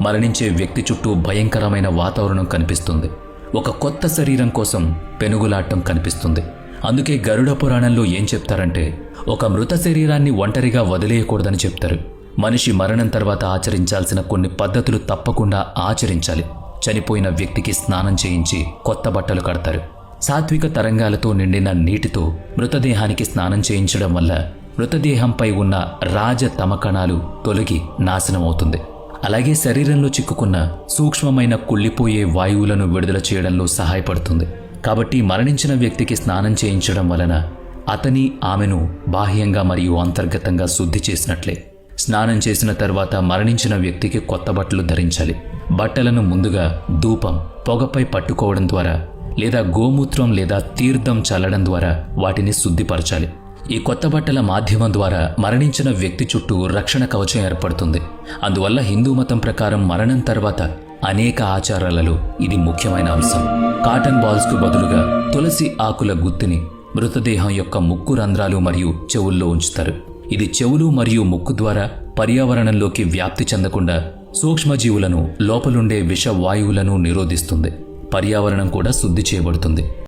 మరణించే వ్యక్తి చుట్టూ భయంకరమైన వాతావరణం కనిపిస్తుంది. ఒక కొత్త శరీరం కోసం పెనుగులాటం కనిపిస్తుంది. అందుకే గరుడ పురాణంలో ఏం చెప్తారంటే ఒక మృత శరీరాన్ని ఒంటరిగా వదిలేయకూడదని చెప్తారు. మనిషి మరణం తర్వాత ఆచరించాల్సిన కొన్ని పద్ధతులు తప్పకుండా ఆచరించాలి. చనిపోయిన వ్యక్తికి స్నానం చేయించి కొత్త బట్టలు కడతారు. సాత్విక తరంగాలతో నిండిన నీటితో మృతదేహానికి స్నానం చేయించడం వల్ల మృతదేహంపై ఉన్న రాజ తమకణాలు తొలగి నాశనమవుతుంది. అలాగే శరీరంలో చిక్కుకున్న సూక్ష్మమైన కుళ్ళిపోయే వాయువులను విడుదల చేయడంలో సహాయపడుతుంది. కాబట్టి మరణించిన వ్యక్తికి స్నానం చేయించడం వలన అతని ఆమెను బాహ్యంగా మరియు అంతర్గతంగా శుద్ధి చేసినట్లే. స్నానం చేసిన తర్వాత మరణించిన వ్యక్తికి కొత్త బట్టలు ధరించాలి. బట్టలను ముందుగా ధూపం పొగపై పట్టుకోవడం ద్వారా లేదా గోమూత్రం లేదా తీర్థం చల్లడం ద్వారా వాటిని శుద్ధిపరచాలి. ఈ కొత్త బట్టల మాధ్యమం ద్వారా మరణించిన వ్యక్తి చుట్టూ రక్షణ కవచం ఏర్పడుతుంది. అందువల్ల హిందూ మతం ప్రకారం మరణం తర్వాత అనేక ఆచారాలలో ఇది ముఖ్యమైన అంశం. కాటన్ బాల్స్కు బదులుగా తులసి ఆకుల గుత్తిని మృతదేహం యొక్క ముక్కు రంధ్రాలు మరియు చెవుల్లో ఉంచుతారు. ఇది చెవులు మరియు ముక్కు ద్వారా పర్యావరణంలోకి వ్యాప్తి చెందకుండా సూక్ష్మజీవులను లోపలుండే విష వాయువులను నిరోధిస్తుంది. పర్యావరణం కూడా శుద్ధి చేయబడుతుంది.